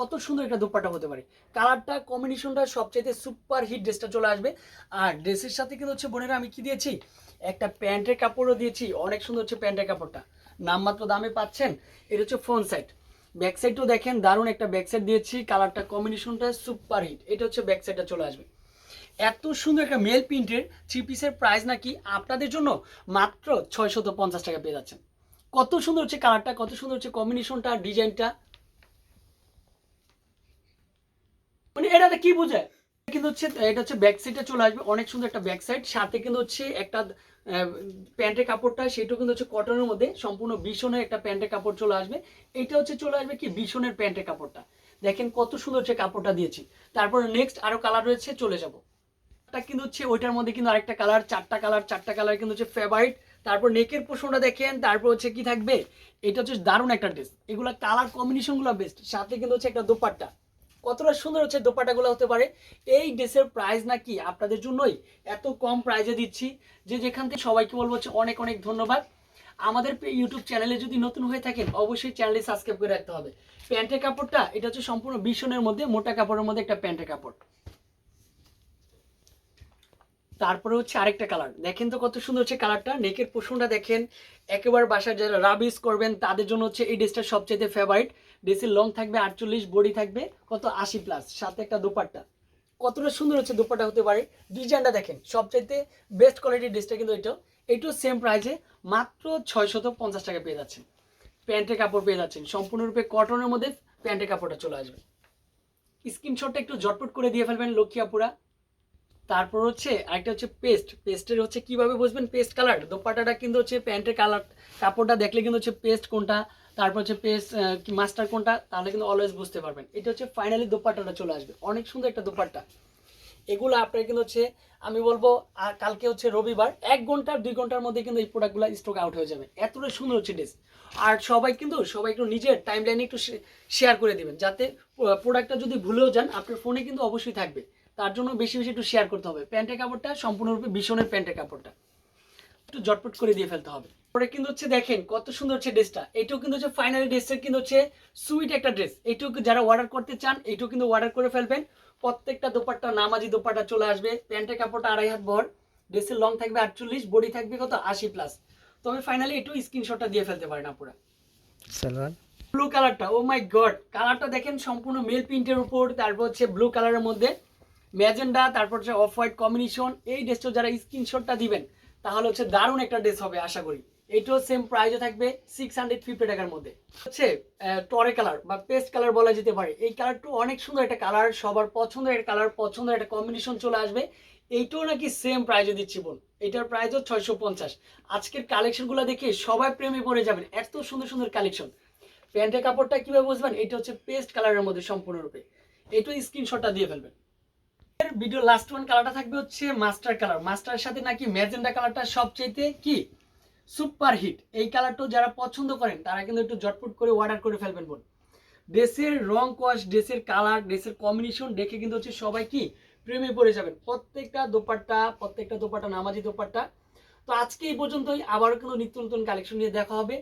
কত সুন্দর একটা দোপাট্টা হতে পারে। কালারটা কম্বিনেশনটা সবচাইতে সুপার হিট ড্রেসটা চলে আসবে। আর ড্রেসের সাথে কিন্তু হচ্ছে বোনেরা আমি কি দিয়েছি? একটা প্যান্টের কাপড়ও দিয়েছি। অনেক সুন্দর হচ্ছে প্যান্টের কাপড়টা। নামমাত্র দামে পাচ্ছেন, এটা হচ্ছে ফ্রন্ট সাইড ব্যাক সাইডটাও দেখেন, দারুণ একটা ব্যাক সাইড দিয়েছি। কালারটা কম্বিনেশনটা সুপার হিট এটা হচ্ছে ব্যাক সাইডটা চলে আসবে। এত সুন্দর একটা মেল প্রিন্টের থ্রি পিসের প্রাইস নাকি আপনাদের জন্য মাত্র ছয়শত পঞ্চাশ টাকা পেয়ে যাচ্ছেন। কত সুন্দর হচ্ছে কালারটা, কত সুন্দর হচ্ছে কম্বিনেশনটা ডিজাইনটা এটাতে কি বোঝায় কিন্তু হচ্ছে, এটা হচ্ছে ব্যাক সাইডে চলে আসবে। অনেক সুন্দর একটা ব্যাক সাইড সাথে কিন্তু হচ্ছে একটা প্যান্টের কাপড়টা, সেটাও কিন্তু হচ্ছে কটনের মধ্যে সম্পূর্ণ বিশনের একটা প্যান্টের কাপড় চলে আসবে। এটা হচ্ছে চলে আসবে কি? বিশনের প্যান্টের কাপড়টা। দেখেন কত সুন্দর হচ্ছে কাপড়টা দিয়েছি। তারপরে নেক্সট আরও কালার রয়েছে, চলে যাব। এটা কিন্তু হচ্ছে, ওইটার মধ্যে কিন্তু আরেকটা কালার চারটা কালার চারটা কালার কিন্তু হচ্ছে ফেভারিট তারপর নেকের পোষণটা দেখেন, তারপর হচ্ছে কি থাকবে? এটা হচ্ছে দারুণ একটা ড্রেস এগুলা কালার কম্বিনেশনগুলো বেস্ট সাথে কিন্তু হচ্ছে একটা দোপাট্টা। কতটা সুন্দর হচ্ছে দোপাটাগুলো হতে পারে। এই ড্রেসের প্রাইস নাকি আপনাদের জন্যই এত কম প্রাইজে দিচ্ছি, যে যেখান থেকে সবাইকে বলব হচ্ছে অনেক অনেক ধন্যবাদ। আমাদের ইউটিউব চ্যানেলে যদি নতুন হয়ে থাকেন, অবশ্যই চ্যানেলটি সাবস্ক্রাইব করে রাখতে হবে। প্যান্টের কাপড়টা, এটা হচ্ছে সম্পূর্ণ বিশনের মধ্যে, মোটা কাপড়ের মধ্যে একটা প্যান্টের কাপড়। তারপরে হচ্ছে আরেকটা কালার দেখেন তো কত সুন্দর হচ্ছে কালারটা নেকের পোষণটা দেখেন, একেবারে বাসায় যারা রাবিস করবেন, তাদের জন্য হচ্ছে এই ড্রেসটা সবচেয়ে ফেভারিট ড্রেসের লং থাকবে আটচল্লিশ বডি থাকবে কত আশি প্লাস সাথে একটা দোপাট্টা। কতটা সুন্দর হচ্ছে দোপাট্টা হতে পারে। ডিজাইনটা দেখেন, সবচাইতে বেস্ট কোয়ালিটির ড্রেসটা কিন্তু এটাও এটাও সেম প্রাইসে মাত্র ছয়শত পঞ্চাশ টাকা পেয়ে যাচ্ছেন। প্যান্টের কাপড় পেয়ে যাচ্ছেন। সম্পূর্ণরূপে কটনের মধ্যে প্যান্টের কাপড়টা চলে আসবে। স্ক্রিনশটটা একটু জটপট করে দিয়ে ফেলবেন, লক্ষ্মীপুরা। তারপর হচ্ছে আরেকটা হচ্ছে পেস্ট পেস্টের হচ্ছে কীভাবে বুঝবেন পেস্ট কালার দোপাট্টাটা কিন্তু হচ্ছে প্যান্টের কালার কাপড়টা দেখলে কিন্তু হচ্ছে পেস্ট কোনটা, তারপর হচ্ছে পেস্ট কি মাস্টার কোনটা, তাহলে কিন্তু অলওয়েজ বুঝতে পারবেন। এটা হচ্ছে ফাইনালি দোপাট্টাটা চলে আসবে। অনেক সুন্দর একটা দোপাট্টা। এগুলো আপনার কিন্তু হচ্ছে, আমি বলব কালকে হচ্ছে রবিবার, এক ঘণ্টা, দুই ঘণ্টার মধ্যে কিন্তু এই প্রোডাক্টগুলো স্টক আউট হয়ে যাবে। এতটাই সুন্দর হচ্ছে ড্রেস আর সবাই কিন্তু, সবাই একটু নিজের টাইম লাইনে একটু শেয়ার করে দিবেন, যাতে প্রোডাক্টটা যদি ভুলেও যান, আপনার ফোনে কিন্তু অবশ্যই থাকবে। তার জন্য বেশি বেশি একটু শেয়ার করতে হবে। প্যান্টের কাপড়টা সম্পূর্ণরূপে ভীষণের প্যান্টের কাপড়টা। একটু জটপট করে দিয়ে ফেলতে হবে। পরে কিন্তু হচ্ছে দেখেন কত সুন্দর হচ্ছে ড্রেসটা। এটাও কিন্তু হচ্ছে ফাইনালি ড্রেসের কিন্তু হচ্ছে সুইট একটা ড্রেস এটাও যারা অর্ডার করতে চান এটাও কিন্তু অর্ডার করে ফেলবেন। প্রত্যেকটা দোপাট্টা নামাজি দোপাট্টা চলে আসবে। প্যান্টের কাপড়টা আড়াই হাত বহর ড্রেসের লং থাকবে আটচল্লিশ বডি থাকবে কত? আশি প্লাস তবে ফাইনালি একটু স্ক্রিনশটটা দিয়ে ফেলতে পারেন সালোয়ার ব্লু কালারটা ও মাই গড কালারটা দেখেন সম্পূর্ণ মেল প্রিন্টের উপর তারপর হচ্ছে ব্লু কালারের মধ্যে। ম্যাজেন্ডা, তারপর হচ্ছে অফ হোয়াইট কম্বিনেশন, এই ড্রেসটা যারা স্ক্রিনশটটা দিবেন, তাহলে হচ্ছে দারুণ একটা ড্রেস হবে, আশা করি। এটাও সেম প্রাইসে থাকবে সিক্স হান্ড্রেড ফিফটি টাকার মধ্যে। হচ্ছে টরে কালার বা পেস্ট কালার বলা যেতে পারে, এই কালারটা অনেক সুন্দর একটা কালার সবার পছন্দের একটা কালার পছন্দের একটা কম্বিনেশন চলে আসবে। এইটাও নাকি সেম প্রাইজে দিচ্ছি বোন, এটার প্রাইসও ছয়শো পঞ্চাশ। আজকের কালেকশনগুলো দেখে সবাই প্রেমে পড়ে যাবেন, এত সুন্দর সুন্দর কালেকশন প্যান্টের কাপড়টা কীভাবে বুঝবেন এটা হচ্ছে পেস্ট কালারের মধ্যে সম্পূর্ণরূপে। এইটাও স্ক্রিনশটটা দিয়ে ফেলবেন। ভিডিও লাস্ট ওয়ান কালারটা থাকবে হচ্ছে মাস্টার কালার মাস্টারের সাথে নাকি ম্যাজেন্ডা কালারটা সবচেয়ে কি? সুপার হিট এই কালারটাও যারা পছন্দ করেন, তারা কিন্তু একটু করে অর্ডার করে ফেলবেন বোন ড্রেসের রং কোয়াশ ড্রেসের কালার ড্রেসের কম্বিনেশন দেখে কিন্তু হচ্ছে সবাই কি? প্রেমে পড়ে যাবেন। প্রত্যেকটা প্রত্যেকটা নামাজি তো আজকে এই পর্যন্তই। আবারও কিন্তু নিত্য নতুন কালেকশন নিয়ে দেখা হবে।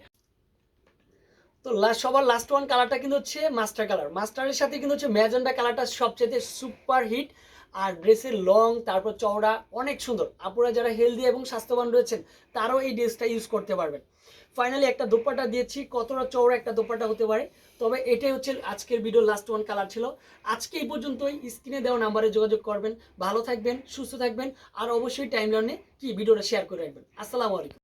তো লাস্ট সবার লাস্ট ওয়ান কালারটা কিন্তু হচ্ছে মাস্টার কালার মাস্টারের সাথে কিন্তু হচ্ছে ম্যাজেন্ডা কালারটা সবচেয়ে সুপার হিট আর ড্রেসের লং, তারপর চওড়া, অনেক সুন্দর। আপুরা যারা হেলদি এবং স্বাস্থ্যবান রয়েছেন, তারাও এই ড্রেসটা ইউজ করতে পারবেন। ফাইনালি একটা দোপাট্টা দিয়েছি। কতটা চওড়া একটা দোপাট্টা হতে পারে? তবে এটাই হচ্ছে আজকের ভিডিও লাস্ট ওয়ান কালার ছিল। আজকে এই পর্যন্তই। স্ক্রিনে দেওয়া নাম্বারে যোগাযোগ করবেন। ভালো থাকবেন, সুস্থ থাকবেন। আর অবশ্যই টাইম লাইনে কি? ভিডিওটা শেয়ার করে রাখবেন। আসসালামু আলাইকুম।